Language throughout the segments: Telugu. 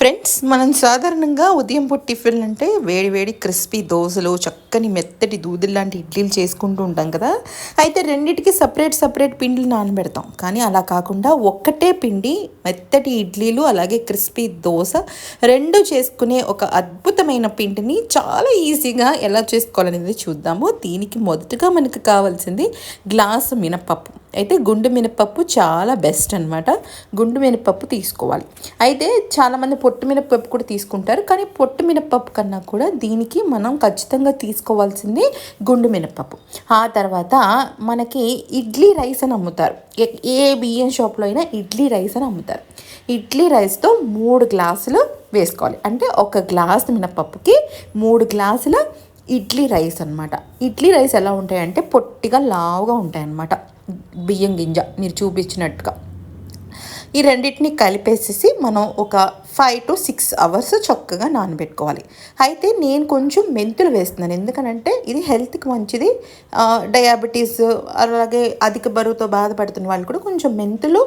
ఫ్రెండ్స్ మనం సాధారణంగా ఉదయం పూట టిఫిన్ అంటే వేడి వేడి క్రిస్పీ దోశలు చక్కని మెత్తటి దూదులు లాంటి ఇడ్లీలు చేసుకుంటూ ఉంటాం కదా. అయితే రెండింటికి సపరేట్ సపరేట్ పిండిలు నానబెడతాం. కానీ అలా కాకుండా ఒక్కటే పిండి మెత్తటి ఇడ్లీలు అలాగే క్రిస్పీ దోశ రెండు చేసుకునే ఒక అద్భుతమైన పిండిని చాలా ఈజీగా ఎలా చేసుకోవాలనేది చూద్దాము. దీనికి మొదటగా మనకు కావాల్సింది గ్లాసు మినపప్పు. అయితే గుండు మినపప్పు చాలా బెస్ట్ అనమాట గుండు మినపప్పు తీసుకోవాలి. అయితే చాలామంది పొట్టు మినప్పప్పు కూడా తీసుకుంటారు. కానీ పొట్టు మినపప్పు కన్నా కూడా దీనికి మనం ఖచ్చితంగా తీసుకోవాల్సింది గుండు మినపప్పు ఆ తర్వాత మనకి ఇడ్లీ రైస్ అని అమ్ముతారు. ఏ- బియ్యం షాప్లో అయినా ఇడ్లీ రైస్ అని అమ్ముతారు. ఇడ్లీ రైస్తో మూడు గ్లాసులు వేసుకోవాలి. అంటే ఒక గ్లాస్ మినపప్పుకి మూడు గ్లాసుల ఇడ్లీ రైస్ అన్నమాట. ఇడ్లీ రైస్ ఎలా ఉంటాయంటే పొట్టిగా లావుగా ఉంటాయన్నమాట. బియ్యం గింజ మీరు చూపించినట్టుగా. ఈ రెండింటిని కలిపేసేసి మనం ఒక ఫైవ్ టు సిక్స్ అవర్స్ చక్కగా నానబెట్టుకోవాలి. అయితే నేను కొంచెం మెంతులు వేస్తున్నాను. ఎందుకనంటే ఇది హెల్త్కి మంచిది. డయాబెటీస్ అలాగే అధిక బరువుతో బాధపడుతున్న వాళ్ళు కూడా కొంచెం మెంతులు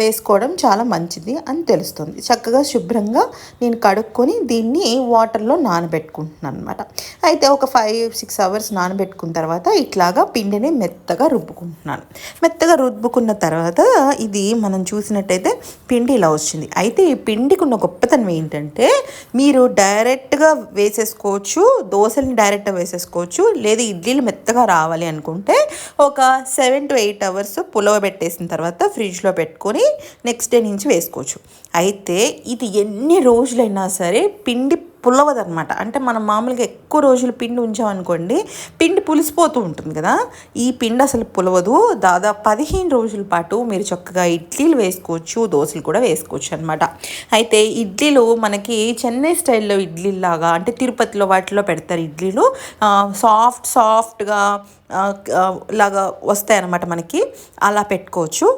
వేసుకోవడం చాలా మంచిది అని తెలుస్తుంది. చక్కగా శుభ్రంగా నేను కడుక్కొని దీన్ని వాటర్లో నానబెట్టుకుంటున్నాను అనమాట అయితే ఒక ఫైవ్ సిక్స్ అవర్స్ నానబెట్టుకున్న తర్వాత ఇట్లాగా పిండిని మెత్తగా రుబ్బుకుంటున్నాను. మెత్తగా రుబ్బుకున్న తర్వాత ఇది మనం చూసినట్టయితే పిండి ఇలా వచ్చింది. అయితే ఈ పిండికి ఉన్న గొప్పతనం ఏంటంటే మీరు డైరెక్ట్గా వేసేసుకోవచ్చు దోశల్ని డైరెక్ట్గా వేసేసుకోవచ్చు లేదా ఇడ్లీలు మెత్తగా రావాలి అనుకుంటే ఒక సెవెన్ టు ఎయిట్ అవర్స్ పులవ పెట్టేసిన తర్వాత ఫ్రిడ్జ్లో పెట్టుకొని నెక్స్ట్ డే నుంచి వేసుకోవచ్చు. అయితే ఇది ఎన్ని రోజులైనా సరే పిండి పులవదనమాట అంటే మనం మామూలుగా ఎక్కువ రోజులు పిండి ఉంచామనుకోండి పిండి పులిసిపోతూ ఉంటుంది కదా. ఈ పిండి అసలు పులవదు. దాదాపు పదిహేను రోజుల పాటు మీరు చక్కగా ఇడ్లీలు వేసుకోవచ్చు దోశలు కూడా వేసుకోవచ్చు అనమాట అయితే ఇడ్లీలు మనకి చెన్నై స్టైల్లో ఇడ్లీలాగా అంటే తిరుపతిలో వాటిలో పెడతారు ఇడ్లీలు. సాఫ్ట్ సాఫ్ట్గా లాగా వస్తాయి అన్నమాట మనకి. అలా పెట్టుకోవచ్చు.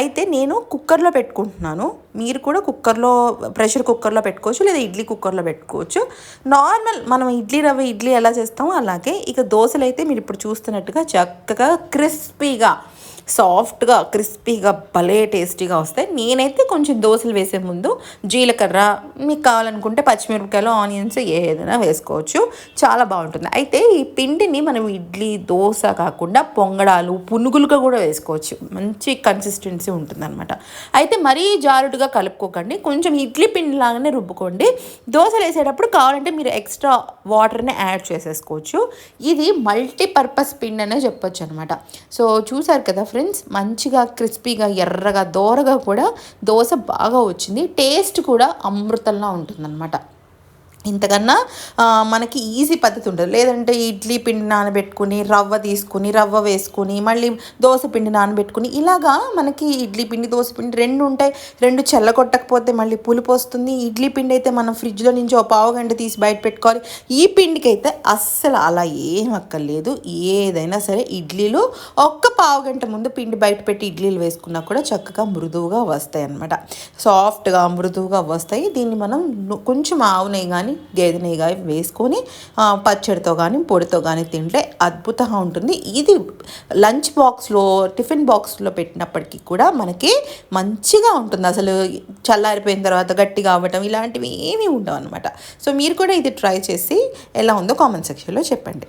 అయితే నేను కుక్కర్లో పెట్టుకుంటున్నాను. మీరు కూడా కుక్కర్లో ప్రెషర్ కుక్కర్లో పెట్టుకోవచ్చు లేదా ఇడ్లీ కుక్కర్లో పెట్టుకోవచ్చు. నార్మల్ మనం ఇడ్లీ రవ్వ ఇడ్లీ ఎలా చేస్తామో అలాగే. ఇక దోశలు అయితే మీరు ఇప్పుడు చూస్తున్నట్టుగా చక్కగా క్రిస్పీగా సాఫ్ట్గా క్రిస్పీగా భలే టేస్టీగా వస్తాయి. నేనైతే కొంచెం దోశలు వేసే ముందు జీలకర్ర మీకు కావాలనుకుంటే పచ్చిమిరపకాయలు ఆనియన్స్ ఏదైనా వేసుకోవచ్చు. చాలా బాగుంటుంది. అయితే ఈ పిండిని మనం ఇడ్లీ దోశ కాకుండా పొంగడాలు పునుగులుగా కూడా వేసుకోవచ్చు. మంచి కన్సిస్టెన్సీ ఉంటుందన్నమాట. అయితే మరీ జారుడుగా కలుపుకోకండి. కొంచెం ఇడ్లీ పిండి లాగానే రుబ్బుకోండి. దోశలు వేసేటప్పుడు కావాలంటే మీరు ఎక్స్ట్రా వాటర్ని యాడ్ చేసేసుకోవచ్చు. ఇది మల్టీపర్పస్ పిండి అనే చెప్పొచ్చు అనమాట సో చూసారు కదా ఫ్రెండ్స్ ఫ్రెండ్స్ మంచిగా క్రిస్పీగా ఎర్రగా దోరగా కూడా దోశ బాగా వచ్చింది. టేస్ట్ కూడా అమృతంలా ఉంటుందన్నమాట. ఇంతకన్నా మనకి ఈజీ పద్ధతి ఉండదు లేదంటే ఇడ్లీ పిండి నానబెట్టుకుని రవ్వ తీసుకుని రవ్వ వేసుకుని మళ్ళీ దోశ పిండి నానబెట్టుకుని ఇలాగా మనకి ఇడ్లీ పిండి దోశ పిండి రెండు ఉంటాయి. రెండు చల్లగొట్టకపోతే మళ్ళీ పులుపు వస్తుంది. ఇడ్లీ పిండి అయితే మనం ఫ్రిడ్జ్లో నుంచి ఒక పావు గంట తీసి బయట పెట్టుకోవాలి. ఈ పిండికి అయితే అస్సలు అలా ఏం అక్కర్లేదు. ఏదైనా సరే ఇడ్లీలు ఒక్క పావు గంట ముందు పిండి బయట పెట్టి ఇడ్లీలు వేసుకున్నా కూడా చక్కగా మృదువుగా వస్తాయి అన్నమాట సాఫ్ట్గా మృదువుగా వస్తాయి. దీన్ని మనం కొంచెం ఆవునే కానీ గేదె నెయ్యి కానీ వేసుకొని పచ్చడితో కానీ పొడితో కానీ తింటే అద్భుతంగా ఉంటుంది. ఇది లంచ్ బాక్స్లో టిఫిన్ బాక్స్లో పెట్టినప్పటికీ కూడా మనకి మంచిగా ఉంటుంది. అసలు చల్లారిపోయిన తర్వాత గట్టిగా అవ్వటం ఇలాంటివి ఏమీ ఉండవు అనమాట సో మీరు కూడా ఇది ట్రై చేసి ఎలా ఉందో కామెంట్ సెక్షన్లో చెప్పండి.